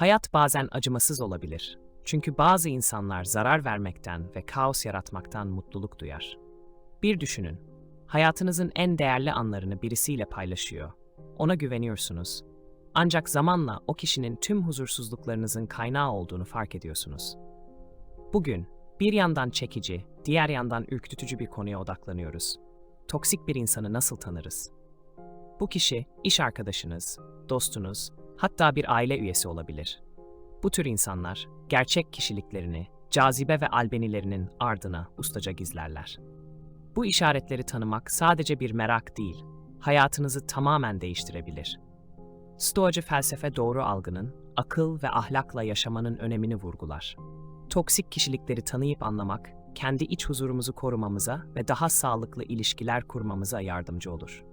Hayat bazen acımasız olabilir. Çünkü bazı insanlar zarar vermekten ve kaos yaratmaktan mutluluk duyar. Bir düşünün. Hayatınızın en değerli anlarını birisiyle paylaşıyor. Ona güveniyorsunuz. Ancak zamanla o kişinin tüm huzursuzluklarınızın kaynağı olduğunu fark ediyorsunuz. Bugün bir yandan çekici, diğer yandan ürkütücü bir konuya odaklanıyoruz. Toksik bir insanı nasıl tanırız? Bu kişi iş arkadaşınız, dostunuz, hatta bir aile üyesi olabilir. Bu tür insanlar gerçek kişiliklerini, cazibe ve albenilerinin ardına ustaca gizlerler. Bu işaretleri tanımak sadece bir merak değil, hayatınızı tamamen değiştirebilir. Stoacı felsefe doğru algının, akıl ve ahlakla yaşamanın önemini vurgular. Toksik kişilikleri tanıyıp anlamak, kendi iç huzurumuzu korumamıza ve daha sağlıklı ilişkiler kurmamıza yardımcı olur.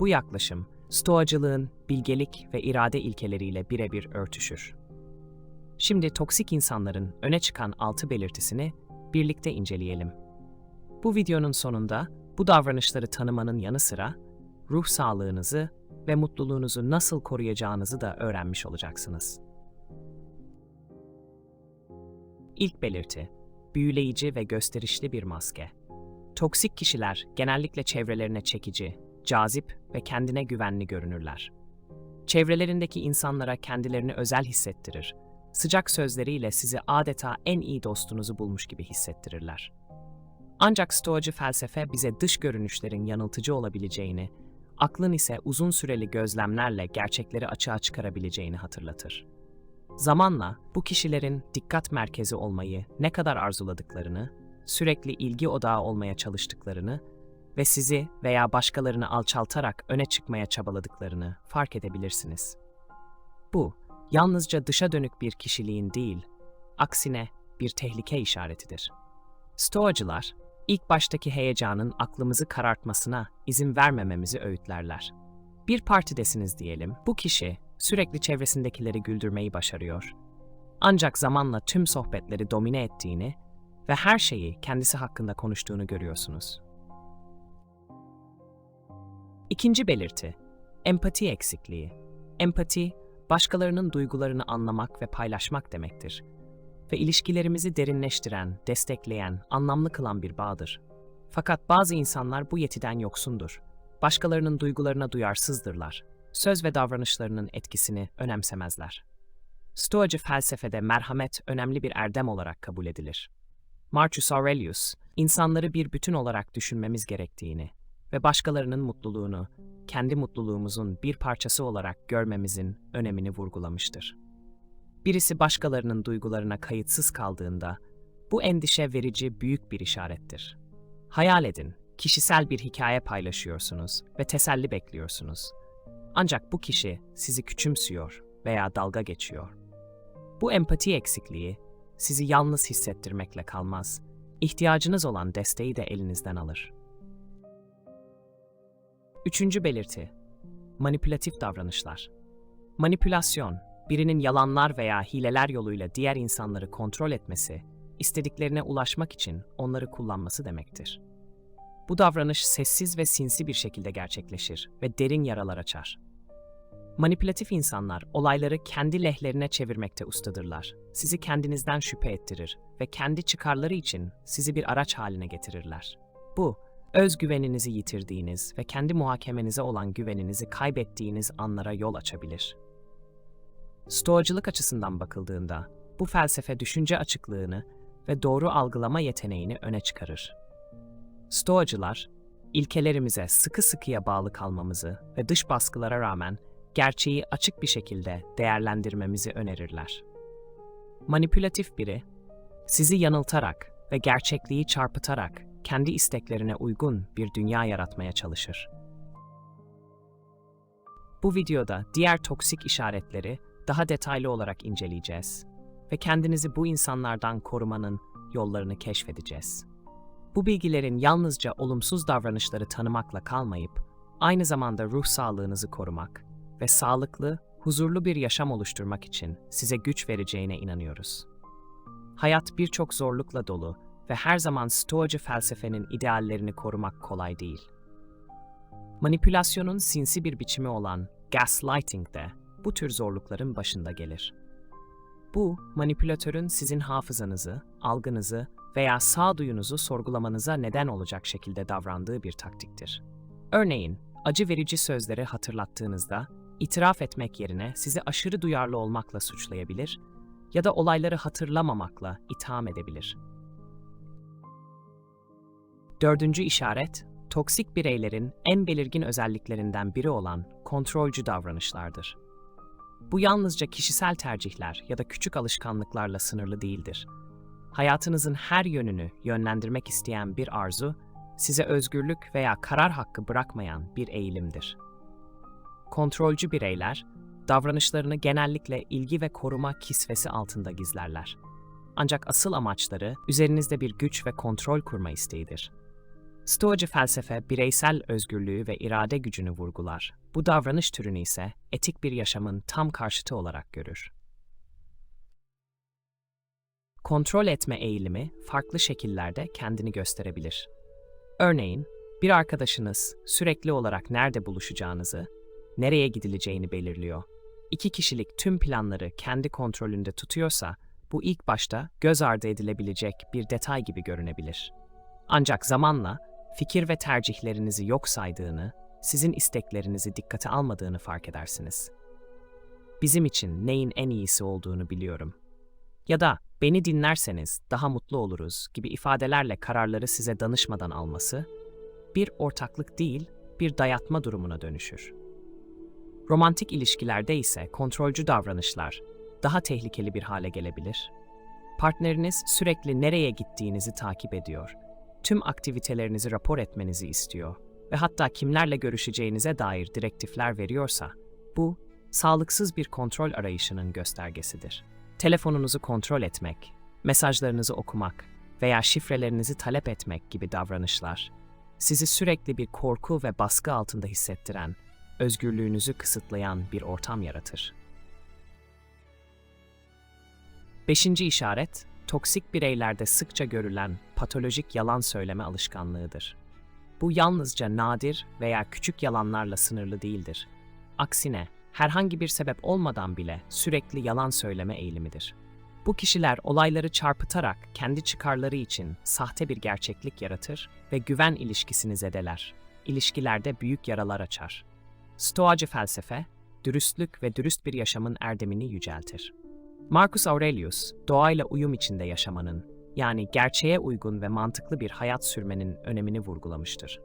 Bu yaklaşım, Stoacılığın bilgelik ve irade ilkeleriyle birebir örtüşür. Şimdi toksik insanların öne çıkan altı belirtisini birlikte inceleyelim. Bu videonun sonunda bu davranışları tanımanın yanı sıra ruh sağlığınızı ve mutluluğunuzu nasıl koruyacağınızı da öğrenmiş olacaksınız. İlk belirti, büyüleyici ve gösterişli bir maske. Toksik kişiler genellikle çevrelerine çekici, cazip ve kendine güvenli görünürler. Çevrelerindeki insanlara kendilerini özel hissettirir. Sıcak sözleriyle sizi adeta en iyi dostunuzu bulmuş gibi hissettirirler. Ancak stoacı felsefe bize dış görünüşlerin yanıltıcı olabileceğini, aklın ise uzun süreli gözlemlerle gerçekleri açığa çıkarabileceğini hatırlatır. Zamanla bu kişilerin dikkat merkezi olmayı ne kadar arzuladıklarını, sürekli ilgi odağı olmaya çalıştıklarını ve sizi veya başkalarını alçaltarak öne çıkmaya çabaladıklarını fark edebilirsiniz. Bu, yalnızca dışa dönük bir kişiliğin değil, aksine bir tehlike işaretidir. Stoacılar, ilk baştaki heyecanın aklımızı karartmasına izin vermememizi öğütlerler. Bir partidesiniz diyelim, bu kişi sürekli çevresindekileri güldürmeyi başarıyor. Ancak zamanla tüm sohbetleri domine ettiğini ve her şeyi kendisi hakkında konuştuğunu görüyorsunuz. İkinci belirti, empati eksikliği. Empati, başkalarının duygularını anlamak ve paylaşmak demektir. Ve ilişkilerimizi derinleştiren, destekleyen, anlamlı kılan bir bağdır. Fakat bazı insanlar bu yetiden yoksundur. Başkalarının duygularına duyarsızdırlar. Söz ve davranışlarının etkisini önemsemezler. Stoacı felsefede merhamet önemli bir erdem olarak kabul edilir. Marcus Aurelius, insanları bir bütün olarak düşünmemiz gerektiğini, ve başkalarının mutluluğunu kendi mutluluğumuzun bir parçası olarak görmemizin önemini vurgulamıştır. Birisi başkalarının duygularına kayıtsız kaldığında bu endişe verici büyük bir işarettir. Hayal edin, kişisel bir hikaye paylaşıyorsunuz ve teselli bekliyorsunuz. Ancak bu kişi sizi küçümsüyor veya dalga geçiyor. Bu empati eksikliği sizi yalnız hissettirmekle kalmaz, ihtiyacınız olan desteği de elinizden alır. Üçüncü belirti, manipülatif davranışlar. Manipülasyon, birinin yalanlar veya hileler yoluyla diğer insanları kontrol etmesi, istediklerine ulaşmak için onları kullanması demektir. Bu davranış sessiz ve sinsi bir şekilde gerçekleşir ve derin yaralar açar. Manipülatif insanlar olayları kendi lehlerine çevirmekte ustadırlar. Sizi kendinizden şüphe ettirir ve kendi çıkarları için sizi bir araç haline getirirler. Bu, özgüveninizi yitirdiğiniz ve kendi muhakemenize olan güveninizi kaybettiğiniz anlara yol açabilir. Stoacılık açısından bakıldığında bu felsefe düşünce açıklığını ve doğru algılama yeteneğini öne çıkarır. Stoacılar, ilkelerimize sıkı sıkıya bağlı kalmamızı ve dış baskılara rağmen gerçeği açık bir şekilde değerlendirmemizi önerirler. Manipülatif biri, sizi yanıltarak ve gerçekliği çarpıtarak kendi isteklerine uygun bir dünya yaratmaya çalışır. Bu videoda diğer toksik işaretleri daha detaylı olarak inceleyeceğiz ve kendinizi bu insanlardan korumanın yollarını keşfedeceğiz. Bu bilgilerin yalnızca olumsuz davranışları tanımakla kalmayıp, aynı zamanda ruh sağlığınızı korumak ve sağlıklı, huzurlu bir yaşam oluşturmak için size güç vereceğine inanıyoruz. Hayat birçok zorlukla dolu ve her zaman stoacı felsefenin ideallerini korumak kolay değil. Manipülasyonun sinsi bir biçimi olan gaslighting de bu tür zorlukların başında gelir. Bu, manipülatörün sizin hafızanızı, algınızı veya sağduyunuzu sorgulamanıza neden olacak şekilde davrandığı bir taktiktir. Örneğin, acı verici sözleri hatırlattığınızda, itiraf etmek yerine sizi aşırı duyarlı olmakla suçlayabilir ya da olayları hatırlamamakla itham edebilir. Dördüncü işaret, toksik bireylerin en belirgin özelliklerinden biri olan kontrolcü davranışlardır. Bu yalnızca kişisel tercihler ya da küçük alışkanlıklarla sınırlı değildir. Hayatınızın her yönünü yönlendirmek isteyen bir arzu, size özgürlük veya karar hakkı bırakmayan bir eğilimdir. Kontrolcü bireyler, davranışlarını genellikle ilgi ve koruma kisvesi altında gizlerler. Ancak asıl amaçları üzerinizde bir güç ve kontrol kurma isteğidir. Stoacı felsefe bireysel özgürlüğü ve irade gücünü vurgular. Bu davranış türünü ise etik bir yaşamın tam karşıtı olarak görür. Kontrol etme eğilimi farklı şekillerde kendini gösterebilir. Örneğin, bir arkadaşınız sürekli olarak nerede buluşacağınızı, nereye gidileceğini belirliyor. İki kişilik tüm planları kendi kontrolünde tutuyorsa, bu ilk başta göz ardı edilebilecek bir detay gibi görünebilir. Ancak zamanla fikir ve tercihlerinizi yok saydığını, sizin isteklerinizi dikkate almadığını fark edersiniz. Bizim için neyin en iyisi olduğunu biliyorum. Ya da beni dinlerseniz daha mutlu oluruz gibi ifadelerle kararları size danışmadan alması, bir ortaklık değil, bir dayatma durumuna dönüşür. Romantik ilişkilerde ise kontrolcü davranışlar daha tehlikeli bir hale gelebilir. Partneriniz sürekli nereye gittiğinizi takip ediyor tüm aktivitelerinizi rapor etmenizi istiyor ve hatta kimlerle görüşeceğinize dair direktifler veriyorsa, bu sağlıksız bir kontrol arayışının göstergesidir. Telefonunuzu kontrol etmek, mesajlarınızı okumak veya şifrelerinizi talep etmek gibi davranışlar, sizi sürekli bir korku ve baskı altında hissettiren, özgürlüğünüzü kısıtlayan bir ortam yaratır. Beşinci işaret, toksik bireylerde sıkça görülen patolojik yalan söyleme alışkanlığıdır. Bu yalnızca nadir veya küçük yalanlarla sınırlı değildir. Aksine herhangi bir sebep olmadan bile sürekli yalan söyleme eğilimidir. Bu kişiler olayları çarpıtarak kendi çıkarları için sahte bir gerçeklik yaratır ve güven ilişkisini zedeler. İlişkilerde büyük yaralar açar. Stoacı felsefe, dürüstlük ve dürüst bir yaşamın erdemini yüceltir. Marcus Aurelius, doğayla uyum içinde yaşamanın, yani gerçeğe uygun ve mantıklı bir hayat sürmenin önemini vurgulamıştır.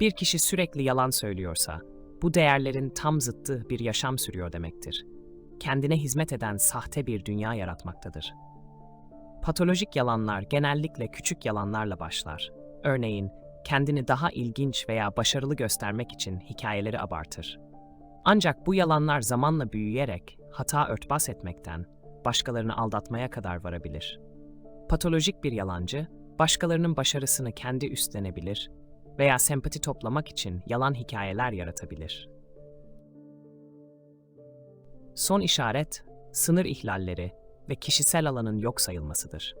Bir kişi sürekli yalan söylüyorsa, bu değerlerin tam zıttı bir yaşam sürüyor demektir. Kendine hizmet eden sahte bir dünya yaratmaktadır. Patolojik yalanlar genellikle küçük yalanlarla başlar. Örneğin, kendini daha ilginç veya başarılı göstermek için hikayeleri abartır. Ancak bu yalanlar zamanla büyüyerek hata örtbas etmekten, başkalarını aldatmaya kadar varabilir. Patolojik bir yalancı, başkalarının başarısını kendi üstlenebilir veya sempati toplamak için yalan hikayeler yaratabilir. Son işaret, sınır ihlalleri ve kişisel alanın yok sayılmasıdır.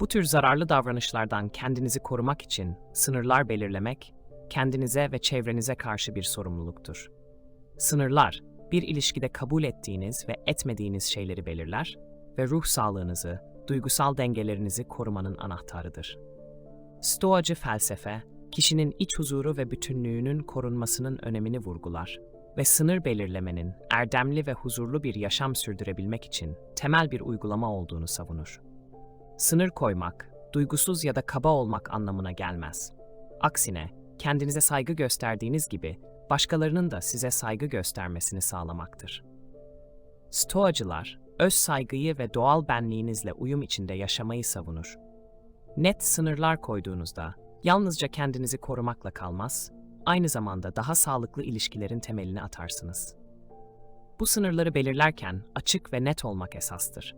Bu tür zararlı davranışlardan kendinizi korumak için sınırlar belirlemek, kendinize ve çevrenize karşı bir sorumluluktur. Sınırlar, bir ilişkide kabul ettiğiniz ve etmediğiniz şeyleri belirler ve ruh sağlığınızı, duygusal dengelerinizi korumanın anahtarıdır. Stoacı felsefe, kişinin iç huzuru ve bütünlüğünün korunmasının önemini vurgular ve sınır belirlemenin erdemli ve huzurlu bir yaşam sürdürebilmek için temel bir uygulama olduğunu savunur. Sınır koymak, duygusuz ya da kaba olmak anlamına gelmez. Aksine, kendinize saygı gösterdiğiniz gibi başkalarının da size saygı göstermesini sağlamaktır. Stoacılar, öz saygıyı ve doğal benliğinizle uyum içinde yaşamayı savunur. Net sınırlar koyduğunuzda yalnızca kendinizi korumakla kalmaz, aynı zamanda daha sağlıklı ilişkilerin temelini atarsınız. Bu sınırları belirlerken açık ve net olmak esastır.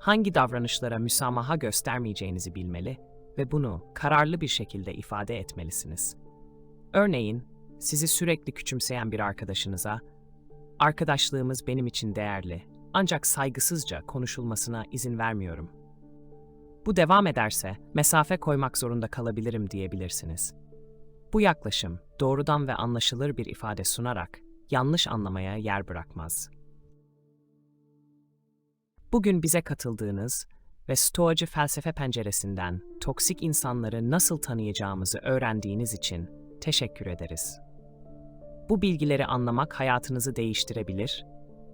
Hangi davranışlara müsamaha göstermeyeceğinizi bilmeli ve bunu kararlı bir şekilde ifade etmelisiniz. Örneğin, sizi sürekli küçümseyen bir arkadaşınıza, "Arkadaşlığımız benim için değerli ancak saygısızca konuşulmasına izin vermiyorum. Bu devam ederse mesafe koymak zorunda kalabilirim diyebilirsiniz. Bu yaklaşım doğrudan ve anlaşılır bir ifade sunarak yanlış anlamaya yer bırakmaz. Bugün bize katıldığınız ve Stoacı felsefe penceresinden toksik insanları nasıl tanıyacağımızı öğrendiğiniz için teşekkür ederiz. Bu bilgileri anlamak hayatınızı değiştirebilir,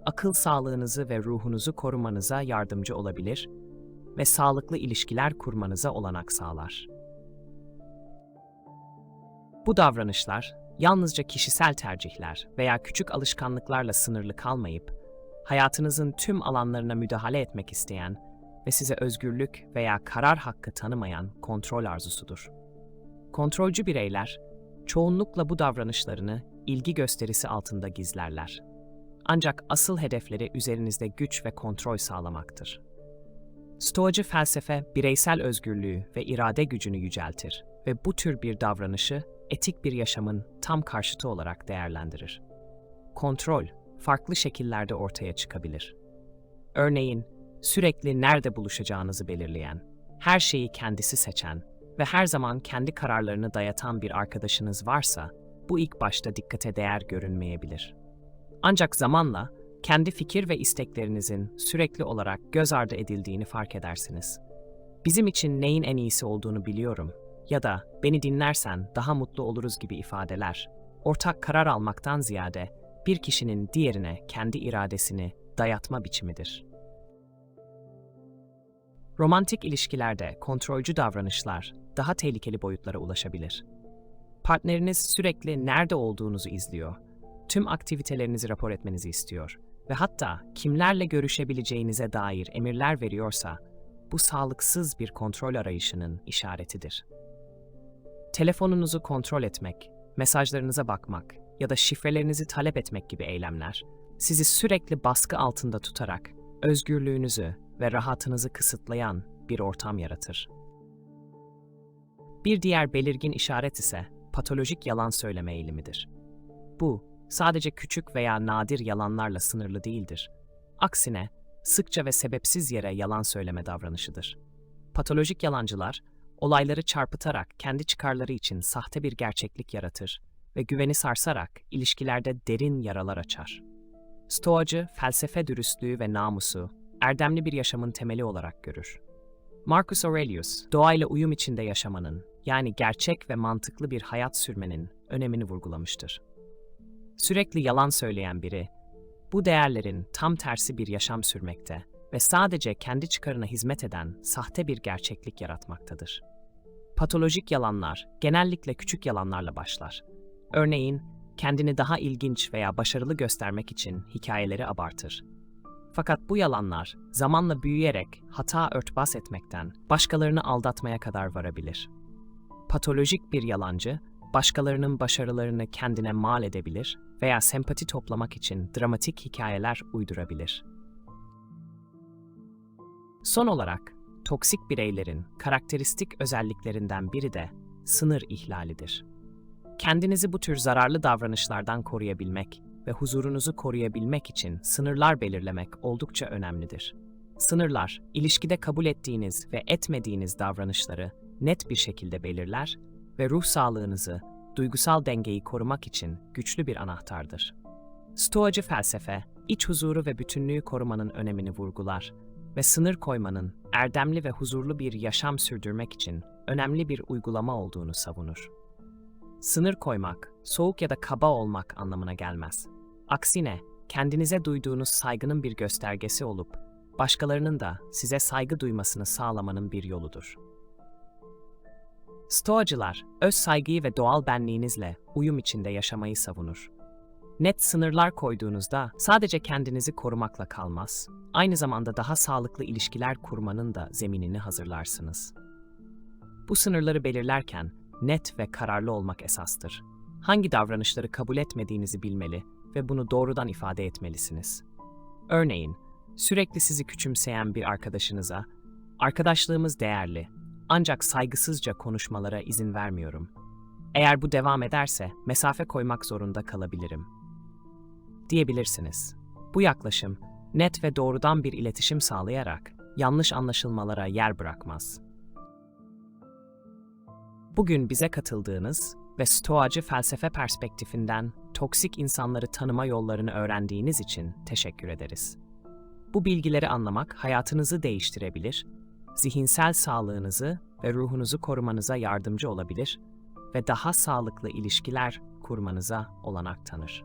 akıl sağlığınızı ve ruhunuzu korumanıza yardımcı olabilir ve sağlıklı ilişkiler kurmanıza olanak sağlar. Bu davranışlar yalnızca kişisel tercihler veya küçük alışkanlıklarla sınırlı kalmayıp, hayatınızın tüm alanlarına müdahale etmek isteyen ve size özgürlük veya karar hakkı tanımayan kontrol arzusudur. Kontrolcü bireyler, çoğunlukla bu davranışlarını ilgi gösterisi altında gizlerler. Ancak asıl hedefleri üzerinizde güç ve kontrol sağlamaktır. Stoacı felsefe, bireysel özgürlüğü ve irade gücünü yüceltir ve bu tür bir davranışı etik bir yaşamın tam karşıtı olarak değerlendirir. Kontrol, farklı şekillerde ortaya çıkabilir. Örneğin, sürekli nerede buluşacağınızı belirleyen, her şeyi kendisi seçen ve her zaman kendi kararlarını dayatan bir arkadaşınız varsa, bu ilk başta dikkate değer görünmeyebilir. Ancak zamanla kendi fikir ve isteklerinizin sürekli olarak göz ardı edildiğini fark edersiniz. Bizim için neyin en iyisi olduğunu biliyorum ya da beni dinlersen daha mutlu oluruz gibi ifadeler, ortak karar almaktan ziyade bir kişinin diğerine kendi iradesini dayatma biçimidir. Romantik ilişkilerde kontrolcü davranışlar daha tehlikeli boyutlara ulaşabilir. Partneriniz sürekli nerede olduğunuzu izliyor, tüm aktivitelerinizi rapor etmenizi istiyor ve hatta kimlerle görüşebileceğinize dair emirler veriyorsa, bu sağlıksız bir kontrol arayışının işaretidir. Telefonunuzu kontrol etmek, mesajlarınıza bakmak ya da şifrelerinizi talep etmek gibi eylemler, sizi sürekli baskı altında tutarak özgürlüğünüzü ve rahatınızı kısıtlayan bir ortam yaratır. Bir diğer belirgin işaret ise patolojik yalan söyleme eğilimidir. Bu, sadece küçük veya nadir yalanlarla sınırlı değildir. Aksine, sıkça ve sebepsiz yere yalan söyleme davranışıdır. Patolojik yalancılar, olayları çarpıtarak kendi çıkarları için sahte bir gerçeklik yaratır ve güveni sarsarak ilişkilerde derin yaralar açar. Stoacı, felsefe dürüstlüğü ve namusu, erdemli bir yaşamın temeli olarak görür. Marcus Aurelius, doğayla uyum içinde yaşamanın, yani gerçek ve mantıklı bir hayat sürmenin önemini vurgulamıştır. Sürekli yalan söyleyen biri, bu değerlerin tam tersi bir yaşam sürmekte ve sadece kendi çıkarına hizmet eden sahte bir gerçeklik yaratmaktadır. Patolojik yalanlar genellikle küçük yalanlarla başlar. Örneğin, kendini daha ilginç veya başarılı göstermek için hikayeleri abartır. Fakat bu yalanlar zamanla büyüyerek hata örtbas etmekten başkalarını aldatmaya kadar varabilir. Patolojik bir yalancı, başkalarının başarılarını kendine mal edebilir veya sempati toplamak için dramatik hikayeler uydurabilir. Son olarak, toksik bireylerin karakteristik özelliklerinden biri de sınır ihlalidir. Kendinizi bu tür zararlı davranışlardan koruyabilmek ve huzurunuzu koruyabilmek için sınırlar belirlemek oldukça önemlidir. Sınırlar, ilişkide kabul ettiğiniz ve etmediğiniz davranışları net bir şekilde belirler ve ruh sağlığınızı, duygusal dengeyi korumak için güçlü bir anahtardır. Stoacı felsefe, iç huzuru ve bütünlüğü korumanın önemini vurgular ve sınır koymanın erdemli ve huzurlu bir yaşam sürdürmek için önemli bir uygulama olduğunu savunur. Sınır koymak, soğuk ya da kaba olmak anlamına gelmez. Aksine, kendinize duyduğunuz saygının bir göstergesi olup, başkalarının da size saygı duymasını sağlamanın bir yoludur. Stoacılar, öz saygıyı ve doğal benliğinizle uyum içinde yaşamayı savunur. Net sınırlar koyduğunuzda sadece kendinizi korumakla kalmaz, aynı zamanda daha sağlıklı ilişkiler kurmanın da zeminini hazırlarsınız. Bu sınırları belirlerken net ve kararlı olmak esastır. Hangi davranışları kabul etmediğinizi bilmeli ve bunu doğrudan ifade etmelisiniz. Örneğin, sürekli sizi küçümseyen bir arkadaşınıza, arkadaşlığımız değerli ancak saygısızca konuşmalara izin vermiyorum. Eğer bu devam ederse mesafe koymak zorunda kalabilirim. Diyebilirsiniz. Bu yaklaşım net ve doğrudan bir iletişim sağlayarak yanlış anlaşılmalara yer bırakmaz. Bugün bize katıldığınız ve Stoacı felsefe perspektifinden toksik insanları tanıma yollarını öğrendiğiniz için teşekkür ederiz. Bu bilgileri anlamak hayatınızı değiştirebilir, zihinsel sağlığınızı ve ruhunuzu korumanıza yardımcı olabilir ve daha sağlıklı ilişkiler kurmanıza olanak tanır.